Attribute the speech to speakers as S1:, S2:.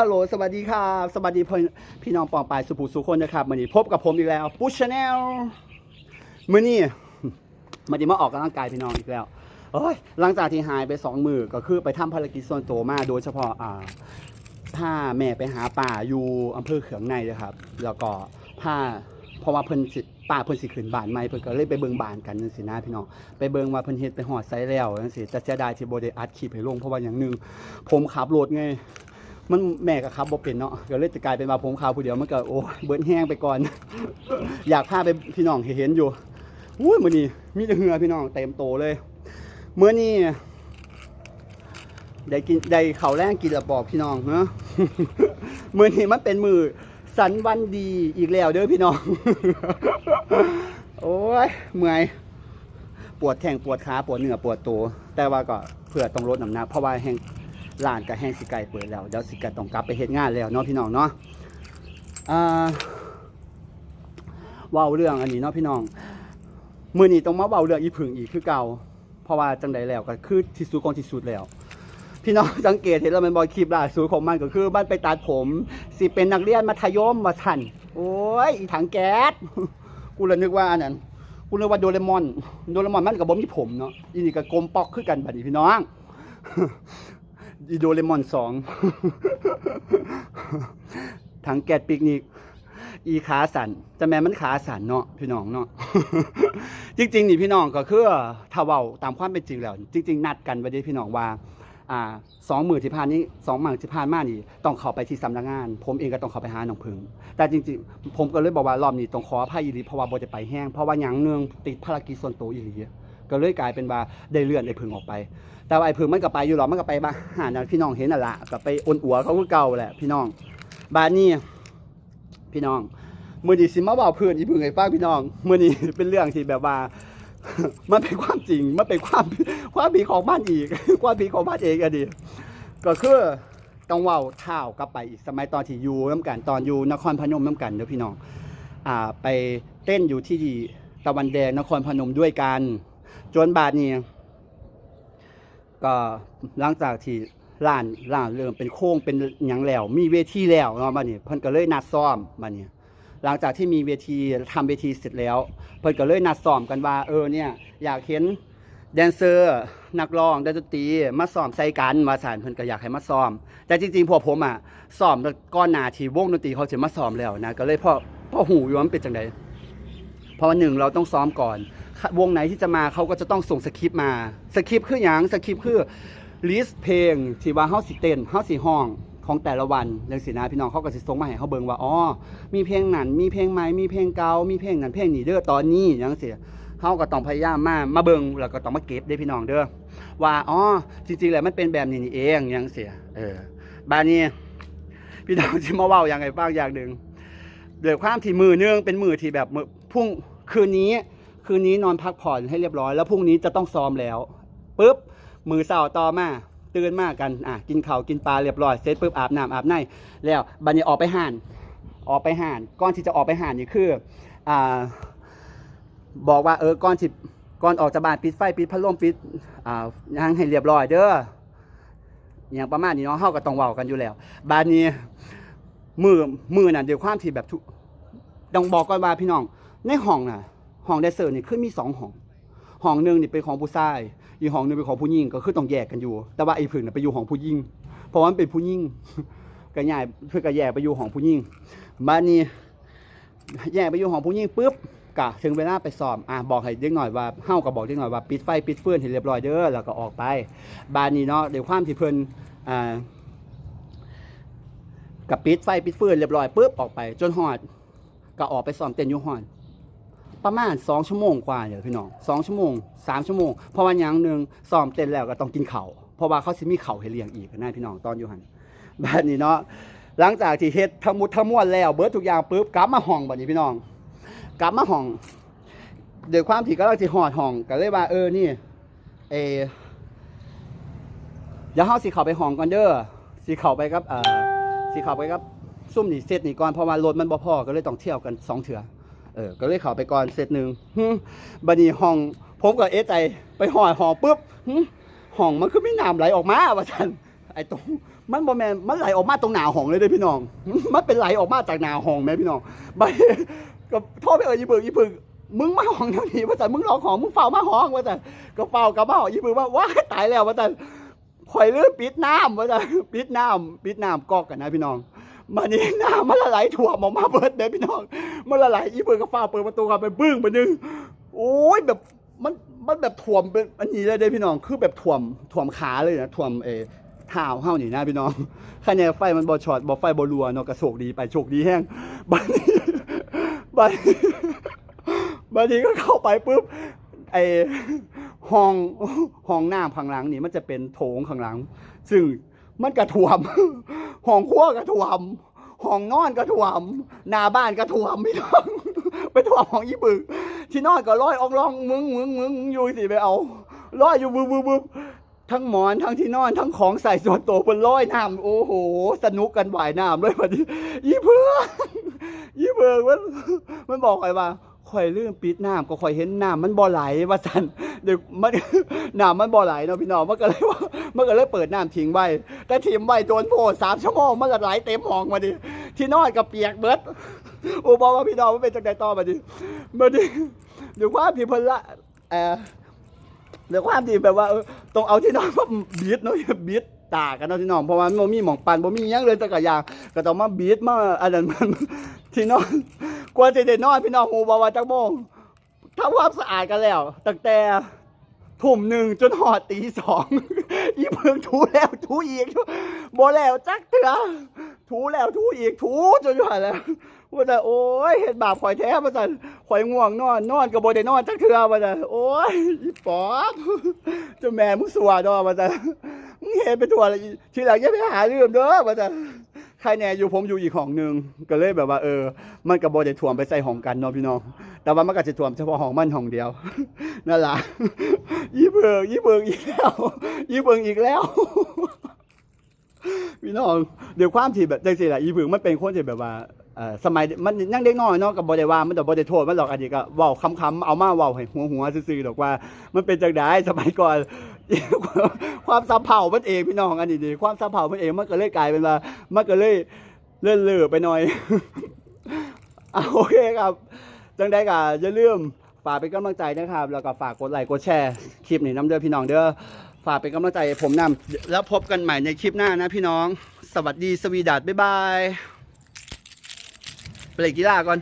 S1: ฮัลโหลสวัสดีครับสวัสดีพี่พี่น้องปองปายสุภูสุคนนะครับวันนี้พบกับผมอีกแล้วปุ๊ชชาแนลมื้อนี้มันจะมาออกกำลังกายพี่น้องอีกแล้วโอ้ยหลังจากที่หายไปสองมือก็คือไปทำภารกิจส่วนตัวมาโดยเฉพาะอ่าพาแม่ไปหาป่าอยู่อำเภอเขืองในนะครับ แล้วก็พาเพราะว่าเพิ่นสิป่าเพิ่นสิขึ้นบ้านใหม่เพิ่นก็เลยไปเบิ่งบ้านกันจังซี่นะพี่น้องไปเบิ่งว่าเพิ่นเฮ็ดไปฮอดไซแล้วจังซี่แต่เสียดายที่บ่ได้อัดคลิปให้ลงเพราะว่าอย่างหนึงผมขับรถไง มันแม่ก็ขับบ่เป็นเนาะก็เลยจะกลายเป็นว่าผมขับผู้เดียวมันก็โอ้เบิ้นแห้งไปก่อน อยากพาไปพี่น้องเห็นอยู่อุ้ยมื้อนี้มีแต่เหงื่อพี่น้องเต็มโตเลยมื้อนี้ได้กินได้ข้าวแรงกินแล้วบอกพี่น้องเนาะมื้อนี้มันเป็นมือสันวันดีอีกแล้วเด้อพี่น้อง โอ้ยเมื่อยปวดแข้งปวดขาปวดเหนือปวดตัวแต่ว่าก็เพื่อต้องลดน้ำหนักเพราะว่าแห้ง ร้านกับแห้งสิไก่เปิดแล้วเดี๋ยวสิไก่ต้องกลับไปเฮ็ดงานแล้วเนาะพี่น้องเนาะอ่าเว้าเรื่องอันนี้เนาะพี่น้องมื้อนี้ต้องมาเว้าเรื่องอีผึ่งอีกคือเก่าเพราะว่าจังใดแล้วก็คือที่สุดของที่สุดแล้ว พี่น้องสังเกตเห็นแล้วมันบอยคลิปล่าสุดของมันก็คือมันไปตัดผม สิเป็นนักเรียนมัธยมว่าซั่นโอ้ยอีถังแก๊สกูเลยนึกว่าอันนั้นกูนึกว่าโดเรมอน โดเรมอนมันก็บ่มีผมเนาะอีนี่ก็กลมปอกคือกันบัดนี้พี่น้อง โดเรมอนสองถังแก๊สปิกนิกอีขาสันจะแม่นมันขาสันเนาะพี่น้องเนาะจริงๆนี่พี่น้องก็คือถ้าเว้าตามความเป็นจริงแล้ว จริง ๆ นัดกันไว้ด้พี่น้องว่าอ่าสองหมื่นที่ผ่านนี้สองหมื่นที่ผ่านมานี่ต้องเข้าไปที่สำนักงาน ผมเองก็ต้องเข้าไปหาหนองพึงแต่จริงๆ ผมก็เลยบอกว่ารอบนี้ต้องขออภัยอีหลีเพราะว่าโบจะไปแห้งเพราะว่าหยังเนืองติดภารกิจส่วนตัวอีหลี ก็เลยกลายเป็นว่าได้เลื่อนไอ้พึงออกไป แต่ไอ้พึงมันก็ไปอยู่หรอมันก็ไปมาหานะพี่น้องเห็นน่ะละก็ไปอ้นอัวเขาคือเก่าแหละพี่น้องบ้านนี้พี่น้องมื้อนี้สิมาเว้าเพื่อนอีพึงให้ฟังพี่น้องมื้อนี้เป็นเรื่องที่แบบว่ามันเป็นความจริง มันเป็นความความผีของบ้านอีก ความผีของบ้านเองอะดิก็คือต้องว้าเท้ากลับไปอีกสมัยตอนที่อยู่น้ำกันตอนอยู่นครพนมน้ำกันเด้อพี่น้องอ่าไปเต้นอยู่ที่ตะวันแดงนครพนมด้วยกัน จนบาดนี้ก็หลังจากที่ร้านร้านเริ่มเป็นโค้งเป็นหยังแล้ว มีเวทีแล้วเนาะบัดนี้เพิ่นก็เลยนัดซ้อมบัดนี้หลังจากที่มีเวทีทำเวทีเสร็จแล้ว เพิ่นก็เลยนัดซ้อมกันว่า เออเนี่ยอยากเห็นแดนเซอร์นักร้องดนตรีมาซ้อมใส่กันว่าซั่นเพิ่นก็อยากให้มาซ้อม แต่จริงๆพวกผมอะซ้อมก่อนหน้าที่วงดนตรีเขาจะมาซ้อมแล้วนะก็เลยพ่อพ่อหูอยู่ว่ามันเป็นจังไดเพราะว่าหนึ่งเราต้องซ้อมก่อน วงไหนที่จะมาเขาก็จะต้องส่งสคริปต์มาสคริปต์คือหยังสคริปต์คือลิสต์เพลงที่ว่าเฮาสิเต้นเฮาสิห้องของแต่ละวันจังซี่นะพี่น้องเขาก็สิส่งมาให้เฮาเบิ่งว่าอ๋อมีเพลงนั้นมีเพลงใหมมีเพลงเก่ามีเพลงนั้นเพลงนี้เด้อตอนนี้จังซี่เฮาก็ต้องพยายามมามาเบิ่งแล้วก็ต้องมาเก็บเด้พี่น้องเด้อว่าอ๋อจริงๆแล้วมันเป็นแบบนี้นี่เองจังซี่เออบานี้พี่น้องสิมาเว้าอย่างไรบ้างอย่างหนึ่งด้วยความที่มือเนื่องเป็นมือที่แบบพุ่งคืนนี้ คืนนี้นอนพักผ่อนให้เรียบร้อย แล้วพรุ่งนี้จะต้องซ้อมแล้วปุ๊บมือเสาร์ต่อมาตื่นมากกันอะกินข้าวกินปลาเรียบร้อยเสร็จปุ๊บอาบน้ำอาบในแล้วบัดนี้ออกไปห่านออกไปห่านก่อนที่จะออกไปห่านนี่คืออ่าบอกว่าเออก่อนที่ก่อนออกจากบ้านปิดไฟปิดพัดลมปิดอ่ายังให้เรียบร้อยเด้ออย่างประมาณนี้เนาะเฮาก็ต้องเว้ากันอยู่แล้วบาดนี้มือมือน่ะเดี๋ยวความที่แบบทุต้องบอกก่อนว่าพี่น้องในห้องน่ะ ห้องแดนเซอร์นี่คือมีสองห้องห้องหนึ่งนี่เป็นของผู้ชาย อีกห้องหนึ่งเป็นของผู้หญิงก็คือต้องแยกกันอยู่ แต่ว่าไอ้ผึ่งน่ะไปอยู่ห้องผู้หญิงเพราะว่ามันเป็นผู้หญิงก็ย้ายเพื่อก็แยกไปอยู่ห้องผู้หญิงบ้านนี้แยกไปอยู่ห้องผู้หญิงปุ๊บกะถึงเวลาไปสอบอะบอกให้เด็กหน่อยว่าเฮาก็บอกเด็กหน่อยว่าปิดไฟปิดเฟื่อนให้เรียบร้อยเด้อแล้วก็ออกไปบ้านนี้เนาะเดี๋ยวความที่เพิ่นอ่ากับปิดไฟปิดเฟื่อนเรียบร้อยปุ๊บออกไป จนฮอดก็ออกไปซ้อมเต้นอยู่ฮอด ประมาณสองชั่วโมงกว่าเนี่ยพี่น้องสองชั่วโมงสามชั่วโมง เพราะว่าอย่างหนึ่งซ้อมเต้นแล้วก็ต้องกินเขาเพราะว่าเขาสิมีเข่าให้เลี้ยงอีกนะพี่น้องตอนอยู่หันแบบนี้เนาะหลังจากที่เฮ็ดทั้งหมดทั้งมวลแล้วเบิร์ดทุกอย่างปุ๊บกลับมาห้องบัดนี้พี่น้อง กลับมาห้องเดี๋ยวความที่กำลังสิหอดห้องก็เลยว่าเออนี่เอเดี๋ยวเฮาสิเข้าไปห้องก่อนเด้อสิเข้าไปกับเอ่อสิเข้าไปกับซุ่มนี่เซตนี่ก่อนเพราะว่ารถมันบ่พอก็เลยต้องเที่ยวกันสองเถื่อ เออก็เลยเข้าไปก่อนเซตหนึ่งบัดนี้ห้องผมก็เอะใจไปห่อห่อปุ๊บห้องมันคือมีน้ำไหลออกมาว่าฉันไอ้ตรงมันบ่แมนมันไหลออกมาตรงหนาห้องเลยเด้อพี่น้อง มันเป็นไหลออกมาจากหนาห้องแม่พี่น้องไปก็โทรไปเอ่ยอีเบิกอีเบิกมึงมาห้องเดี๋ยวนี้ว่าแต่มึงร้องของมึงเฝ้ามาห้องว่าแต่ก็เฝ้ากับมาห้องอีเบิกว่าว้าตายแล้วว่าแต่ข่อยเลื่อปิดน้ำว่าแต่ปิดน้ำปิดน้ำกอกกันนะพี่น้อง มานี่น้ำมันละไหลถ่วมอมาเบิดเด้อพี่น้องมันละไหลอีเบิกก็เฝ้าเปิดประตูกันไปบึ้งไปนึงโอ้ยแบบมันมันแบบถ่วมเป็นอันนี้เลยเด้พี่น้องคือแบบถ่วมถ่วมขาเลยนะถ่วมเอเท้าเฮานี่นะพี่น้องคะแนนไฟมันบ่ช็อตบ่ไฟบ่รัวเนาะก็โชคดีไปโชคดีแห้งบัดนี้บัดนี้บัดนี้ก็เข้าไปปุ๊บไอห้องห้องน้ำข้างหลังนี่มันจะเป็นโถงข้างหลัง ซึ่งมันกระถ่วม ห้องครัวกระถ่วมห้องนอนกระถ่วมหน้าบ้านกระถ่วมพี่น้องไปถ่วมห้องยี่ปึกที่นอนก็ร้อยอองร้องมึงมึงมึงอยู่สิไปเอาร้อยอยู่บึบบึบบึบทั้งหมอนทั้งที่นอนทั้งของใส่ส่วนตัวบนร้อยน้ำโอ้โห สนุกกันว่ายน้ำเลยวันนี้ยี่เพื่อยี่เบิกมันมันบอกข่อยว่า ข่อยลืมปิดน้ำก็ข่อยเห็นน้ำมันบ่ไหลว่าสันเดี๋ยวมันน้ำมันบ่ไหลเนาะพี่น้องมันก็เลยว่ามันก็เลยเปิดน้ำทิ้งไว้แต่ทิ้งไว้โดนโพดสามชั่วโมงมันก็ไหลเต็มห้องมาดิที่นอนก็เปียกเบิดโอ้บอกว่าพี่น้องมันเป็นจังไดต่อมาดิมาดิเดี๋ยวความที่เพิ่นละเออเดี๋ยวความที่แบบว่าต้องเอาที่นอนมาบีดเนาะบีดตากันเนาะที่นอนเพราะว่ามันมีหมองปันบ่มียังเลยจักรยานก็ต้องมาบีดมาอันนั้นมันที่นอน กว่าจะได้นอนพี่น้องหูบอกว่าจักโมงทำความสะอาดกันแล้วตั้งแต่ทุ่มหนึ่งจนหอดตีสองอีเพิ่งถูแล้วถูอีกบ่แล้วจักเถื่อถูแล้วถูอีกถูจนอยู่หันแล้วว่าแต่โอ้ยเห็นบาปข่อยแท้มาสั่นข่อยง่วงนอนนอนก็บ่ได้นอนจักเถื่อมาสั่นโอ้ยอีปอบเจ้าแม่มึงสัวดอมาสั่นมึงเห็นไปทั่วเลยทีหลังอย่าไปหาเรื่องเด้อมาสั่น ครแน่อยู่ผมอยู่อีกห้องหนึ่งก็เลยแบบว่าเออ มันกับ่ได้ถ่วมไปใส่ห้องกันเนาะพี่น้อง แต่ว่ามันก็จะถ่วมเฉพาะห้องมันห้องเดียว นั่นล่ะยี่เบิงยี่เบิงอีกแล้วยี่เบิงอีกแล้ว พี่น้อง เดี๋ยวความที่แบบจังซี่ล่ะยี่เบิงมันเป็นคนที่แบบว่า เอ่อสมัยมันยังเด็กน้อยเนาะก็บ่ได้ว่ามันก็บ่ได้โทษมันหรอกอันนี้ก็เว้าคำๆเอามาเว้าให้หัวๆซื่อๆดอกว่า มันเป็นจังได๋สมัยก่อน ความสัมเผามันเองพี่น้องอันนี้ดิความสัมเผามันเองมันก็เลยกลายเป็นว่ามันก็เลยเลื่อนเลือไปหน่อยอโอเคครับ จังได้ก็อย่าลืมฝากเป็นกำลังใจนะครับ แล้วก็ฝากกดไลค์กดแชร์คลิปนี้น้ำเด้อพี่น้องเด้อฝากเป็นกำลังใจผมนำแล้วพบกันใหม่ในคลิปหน้านะพี่น้อง สวัสดีสวีดัสบ๊ายบาย ไปเล่นกีฬาก่อน